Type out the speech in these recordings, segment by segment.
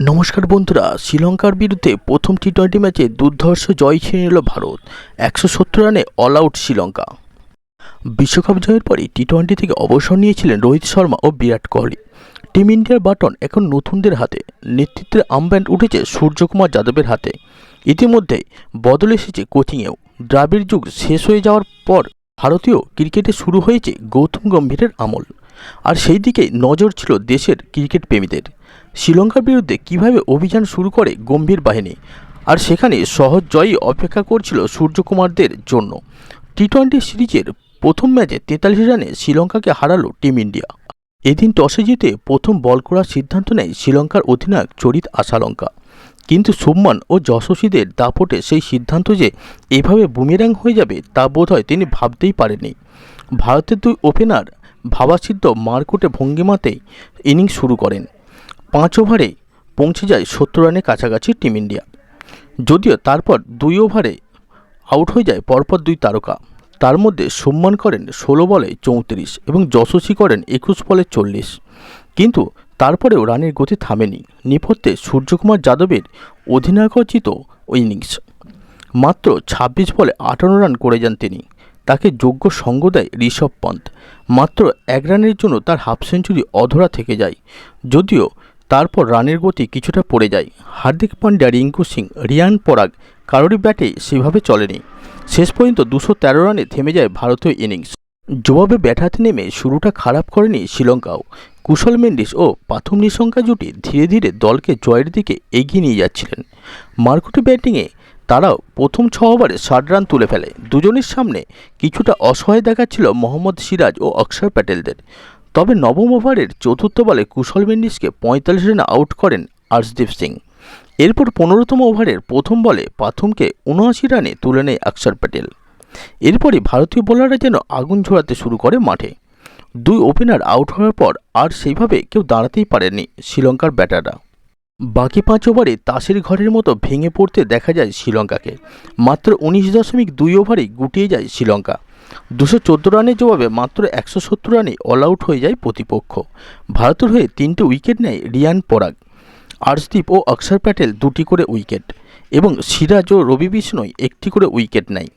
নমস্কার বন্ধুরা, শ্রীলঙ্কার বিরুদ্ধে প্রথম টি টোয়েন্টি ম্যাচে দুর্ধর্ষ জয় ছিনে নিল ভারত, একশো সত্তর রানে অল আউট শ্রীলঙ্কা। বিশ্বকাপ জয়ের পরে টি টোয়েন্টি থেকে অবসর নিয়েছিলেন রোহিত শর্মা ও বিরাট কোহলি। টিম ইন্ডিয়ার বাটন এখন নতুনদের হাতে নেতৃত্বের আমব্যান্ড উঠেছে সূর্যকুমার যাদবের হাতে। ইতিমধ্যেই বদল এসেছে কোচিংয়েও। দ্রাবিড় যুগ শেষ হয়ে যাওয়ার পর ভারতীয় ক্রিকেটে শুরু হয়েছে গৌতম গম্ভীরের আমল। আর সেই দিকে নজর ছিল দেশের ক্রিকেট প্রেমীদের। শ্রীলঙ্কার বিরুদ্ধে কীভাবে অভিযান শুরু করে গম্ভীর বাহিনী? আর সেখানে সহজ জয়ই অপেক্ষা করছিল সূর্যকুমারদের জন্য। টি টোয়েন্টি সিরিজের প্রথম ম্যাচে তেতাল্লিশ রানে শ্রীলঙ্কাকে হারালো টিম ইন্ডিয়া। এদিন টসে জিতে প্রথম বল করার সিদ্ধান্ত নেয় শ্রীলঙ্কার অধিনায়ক চরিত আশালঙ্কা। কিন্তু সুম্মান ও যশস্বীদের দাপটে সেই সিদ্ধান্ত যে এভাবে বুমেরাং হয়ে যাবে তা বোধহয় তিনি ভাবতেই পারেননি। ভারতের দুই ওপেনার ভাবাসিদ্ধ মারকুটে ভঙ্গিমাতেই ইনিংস শুরু করেন। পাঁচ ওভারে পৌঁছে যায় সত্তর রানের কাছাকাছি টিম ইন্ডিয়া। যদিও তারপর দুই ওভারে আউট হয়ে যায় পরপর দুই তারকা। তার মধ্যে সম্মান করেন ষোলো বলে চৌত্রিশ এবং যশস্বী করেন একুশ বলে চল্লিশ। কিন্তু তারপরেও রানের গতি থামেনি। নেপথ্যে সূর্যকুমার যাদবের অধিনায়কোচিত ইনিংস। মাত্র ছাব্বিশ বলে আটান্ন রান করে যান তিনি। তাকে যোগ্য সঙ্গ দেয় ঋষভ পন্থ। মাত্র এক রানের জন্য তার হাফ সেঞ্চুরি অধরা থেকে যায়। যদিও তারপর রানের গতি কিছুটা পড়ে যায়। হার্দিক পান্ডিয়া, রিঙ্কু সিং, রিয়ান পরাগ, কারোরই ব্যাটে সেভাবে চলেনি। শেষ পর্যন্ত দুশো তেরো রানে থেমে যায় ভারতীয় ইনিংস। জবাবে ব্যাট হাতে নেমে শুরুটা খারাপ করেনি শ্রীলঙ্কাও। কুশল মেন্ডিস ও পাথম নিশঙ্কা জুটি ধীরে ধীরে দলকে জয়ের দিকে এগিয়ে নিয়ে যাচ্ছিলেন। মার্কুটে ব্যাটিংয়ে তারাও প্রথম ছ ওভারে ষাট রান তুলে ফেলে। দুজনের সামনে কিছুটা অসহায় দেখাচ্ছিল মোহাম্মদ সিরাজ ও অক্ষর প্যাটেলদের। তবে নবম ওভারের চতুর্থ বলে কুশল মেন্ডিসকে পঁয়তাল্লিশ রানে আউট করেন আর্শদীপ সিং। এরপর পনেরোতম ওভারের প্রথম বলে প্রথমকে উনআশি রানে তুলে নেয় অক্ষর প্যাটেল। এরপরই ভারতীয় বোলাররা যেন আগুন ঝোড়াতে শুরু করে মাঠে। দুই ওপেনার আউট হওয়ার পর আর সেইভাবে কেউ দাঁড়াতেই পারেনি শ্রীলঙ্কার ব্যাটাররা। বাকি পাঁচ ওভারে তাসের ঘরের মতো ভেঙে পড়তে দেখা যায় শ্রীলঙ্কাকে। মাত্র উনিশ দশমিক দুই ওভারেই গুটিয়ে যায় শ্রীলঙ্কা। দুশো চোদ্দ রানের জবাবে মাত্র একশো সত্তর রানে অল আউট হয়ে যায় প্রতিপক্ষ। ভারতের হয়ে তিনটে উইকেট নেয় রিয়ান পরাগ। আর্শদীপ ও অক্ষর প্যাটেল দুটি করে উইকেট এবং সিরাজ ও রবি বিষ্ণুই একটি করে উইকেট নেয়।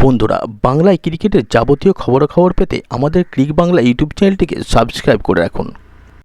বন্ধুরা, বাংলায় ক্রিকেটের যাবতীয় খবরাখবর পেতে আমাদের ক্রিক বাংলা ইউটিউব চ্যানেলটিকে সাবস্ক্রাইব করে রাখুন।